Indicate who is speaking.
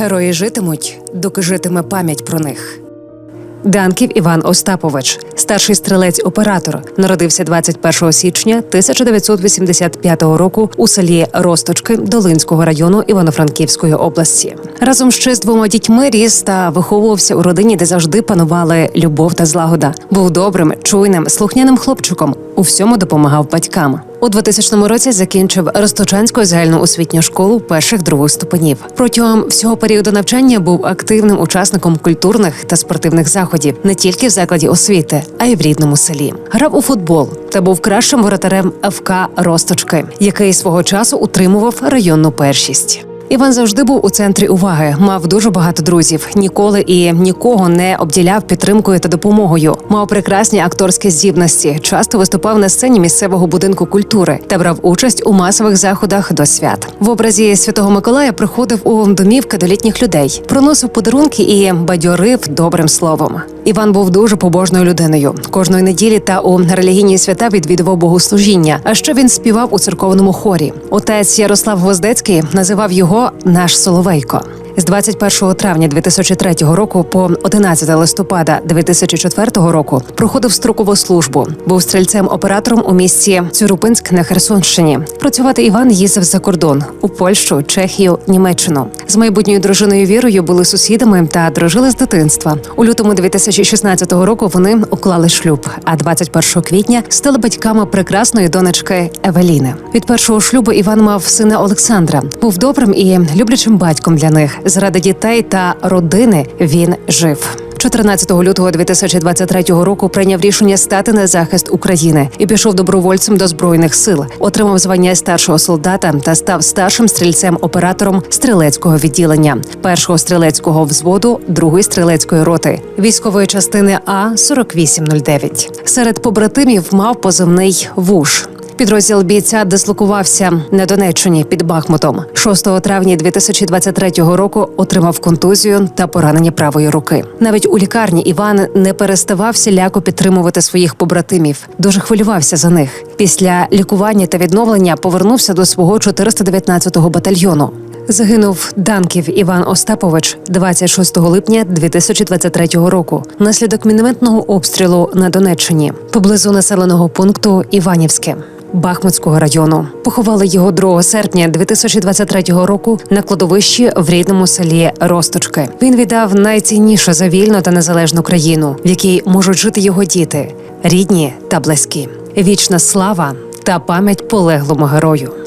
Speaker 1: Герої житимуть, доки житиме пам'ять про них. Данків Іван Остапович, старший стрілець-оператор, народився 21 січня 1985 року у селі Росточки Долинського району Івано-Франківської області. Разом ще з двома дітьми ріс та виховувався у родині, де завжди панували любов та злагода. Був добрим, чуйним, слухняним хлопчиком. У всьому допомагав батькам. У 2000 році закінчив Росточанську загальноосвітню школу перших других ступенів. Протягом всього періоду навчання був активним учасником культурних та спортивних заходів не тільки в закладі освіти, а й в рідному селі. Грав у футбол та був кращим воротарем ФК Росточки, який свого часу утримував районну першість. Іван завжди був у центрі уваги, мав дуже багато друзів, ніколи і нікого не обділяв підтримкою та допомогою. Мав прекрасні акторські здібності, часто виступав на сцені місцевого будинку культури та брав участь у масових заходах до свят. В образі Святого Миколая приходив у домівки до літніх людей, проносив подарунки і бадьорив добрим словом. Іван був дуже побожною людиною. Кожної неділі та у релігійні свята відвідував богослужіння. А ще він співав у церковному хорі. Отець Ярослав Гвоздецький називав його наш Соловейко. З 21 травня 2003 року по 11 листопада 2004 року проходив строкову службу. Був стрільцем-оператором у місті Цюрупинськ на Херсонщині. Працювати Іван їздив за кордон у Польщу, Чехію, Німеччину. З майбутньою дружиною Вірою були сусідами та дружили з дитинства. У лютому 2016 року вони уклали шлюб. А 21 квітня стали батьками прекрасної донечки Евеліни. Від першого шлюбу Іван мав сина Олександра. Був добрим і люблячим батьком для них. Заради дітей та родини він жив. 14 лютого 2023 року прийняв рішення стати на захист України і пішов добровольцем до збройних сил. Отримав звання старшого солдата та став старшим стрільцем-оператором стрілецького відділення, першого стрілецького взводу, другої стрілецької роти, військової частини А 4809 Серед побратимів мав позивний вуш. Підрозділ бійця дислокувався на Донеччині під Бахмутом. 6 травня 2023 року отримав контузію та поранення правої руки. Навіть у лікарні Іван не переставав всіляко підтримувати своїх побратимів. Дуже хвилювався за них. Після лікування та відновлення повернувся до свого 419-го батальйону. Загинув Данків Іван Остапович 26 липня 2023 року внаслідок мінометного обстрілу на Донеччині поблизу населеного пункту Іванівське. Бахмутського району поховали його 2 серпня 2023 року на кладовищі в рідному селі Росточки. Він віддав найцінніше за вільну та незалежну країну, в якій можуть жити його діти, рідні та близькі. Вічна слава та пам'ять полеглому герою.